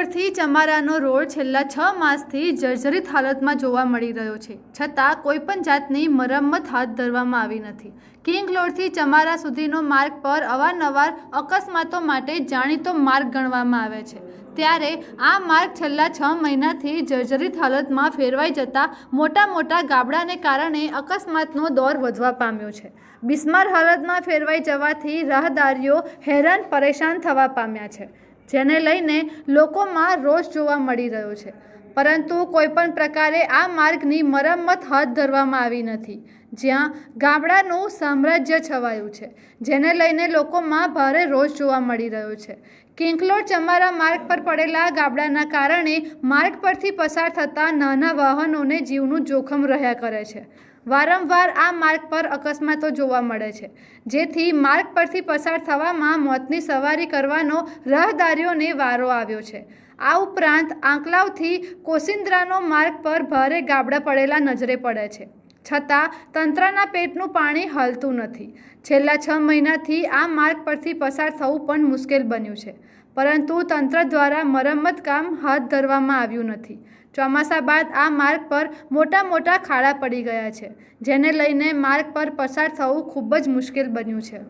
કિંગલોરથી ચમારાનો road છેલ્લા છ માસથી જર્જરિત હાલતમાં જોવા મળી રહ્યો છે. છતાં કોઈપણ જાતની મરમ્મત હાથ ધરવામાં આવી નથી. કિંગલોરથી ચમારા સુધીનો માર્ગ પર અવારનવાર અકસ્માતો માટે જાણીતો માર્ગ ગણવામાં આવે છે. ત્યારે આ માર્ગ છેલ્લા છ મહિનાથી જર્જરિત હાલતમાં ફેરવાઈ જતા મોટા મોટા ગાબડાને કારણે અકસ્માતનો દોર વધવા પામ્યો છે. બિસ્માર હાલતમાં ફેરવાઈ જવાથી રાહદારીઓ હેરાન પરેશાન થવા પામ્યા છે. જેને લઈને લોકોમાં રોષ જોવા મળી રહ્યો છે. પરંતુ કોઈપણ પ્રકારે આ માર્ગની મરમ્મત હાથ ધરવામાં આવી નથી. જ્યાં ગામડાનું સામ્રાજ્ય છવાયું છે, જેને લઈને લોકોમાં ભારે રોષ જોવા મળી રહ્યો છે. કિંકલોડ ચમારા માર્ગ પર પડેલા ગાબડાના કારણે માર્ગ પરથી પસાર થતા નાના વાહનોને જીવનું જોખમ રહ્યા કરે છે. વારંવાર આ માર્ગ પર અકસ્માતો જોવા મળે છે. જેથી માર્ગ પરથી પસાર થવામાં મોતની સવારી કરવાનો રાહદારીઓને વારો આવ્યો છે. આ ઉપરાંત આંકલાવથી કોસિન્દ્રાનો માર્ગ પર ભારે ગાબડા પડેલા નજરે પડે છે. છતાં તંત્રના પેટનું પાણી હાલતું નથી. છેલ્લા છ મહિનાથી આ માર્ગ પરથી પસાર થવું પણ મુશ્કેલ બન્યું છે. પરંતુ તંત્ર દ્વારા મરમ્મત કામ હાથ ધરવામાં આવ્યું નથી. ચોમાસા બાદ આ માર્ગ પર મોટા મોટા ખાડા પડી ગયા છે, જેને લઈને માર્ગ પર પસાર થવું ખૂબ જ મુશ્કેલ બન્યું છે.